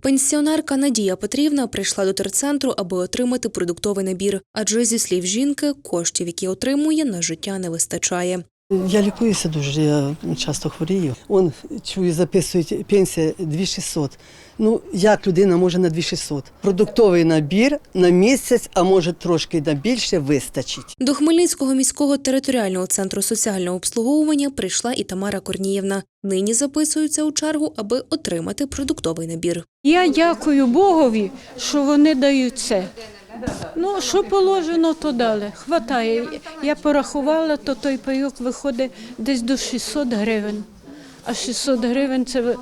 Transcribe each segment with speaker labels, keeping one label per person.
Speaker 1: Пенсіонерка Надія Петрівна прийшла до терцентру, аби отримати продуктовий набір, адже зі слів жінки, коштів, які отримує, на життя не вистачає.
Speaker 2: Я лікуюся дуже, я часто хворію. Он чую, записують пенсія 2600. Ну як людина може на 2600? Продуктовий набір на місяць, а може трошки на більше вистачить.
Speaker 1: До Хмельницького міського територіального центру соціального обслуговування прийшла і Тамара Корнієвна. Нині записується у чергу, аби отримати продуктовий набір.
Speaker 3: Я дякую Богові, що вони дають це. Ну, що положено, то дали. Хватає. Я порахувала, то той пайок виходить десь до 600 гривень. А 600 гривень це е,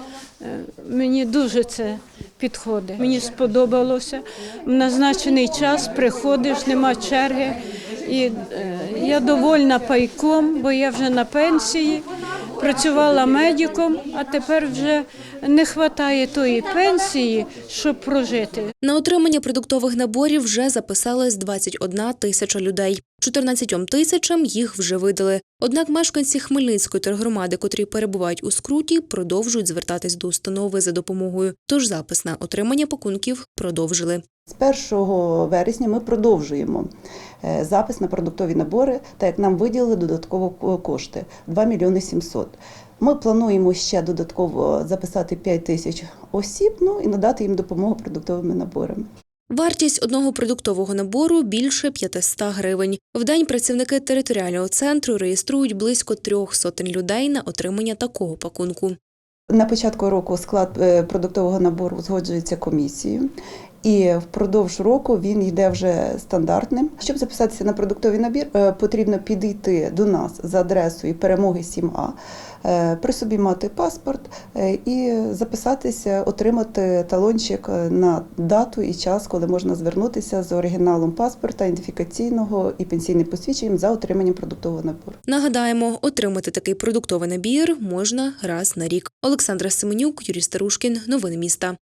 Speaker 3: мені дуже це підходить. Мені сподобалося. В назначений час приходиш, нема черги. І е, я довольна пайком, бо я вже на пенсії. Працювала медиком, а тепер вже не вистачає тої пенсії, щоб прожити.
Speaker 1: На отримання продуктових наборів вже записалась 21 тисяча людей. 14 тисячам їх вже видали. Однак мешканці Хмельницької тергромади, котрі перебувають у скруті, продовжують звертатись до установи за допомогою. Тож запис на отримання пакунків продовжили.
Speaker 4: З 1 вересня ми продовжуємо е, запис на продуктові набори, так як нам виділили додатково кошти 2 мільйони 700. Ми плануємо ще додатково записати 5 тисяч осіб, ну і надати їм допомогу продуктовими наборами.
Speaker 1: Вартість одного продуктового набору більше 500 гривень. В день працівники територіального центру реєструють близько трьох сотень людей на отримання такого пакунку.
Speaker 4: На початку року склад е, продуктового набору узгоджується комісією, і впродовж року він йде вже стандартним. Щоб записатися на продуктовий набір, е, потрібно підійти до нас за адресою перемоги 7А, е, при собі мати паспорт е, і записатися, отримати талончик на дату і час, коли можна звернутися з оригіналом паспорта, ідентифікаційного і пенсійним посвідченням за отриманням продуктового набору.
Speaker 1: Нагадаємо, отримати такий продуктовий набір можна раз на рік. Олександра Семенюк, Юрій Старушкін. Новини міста.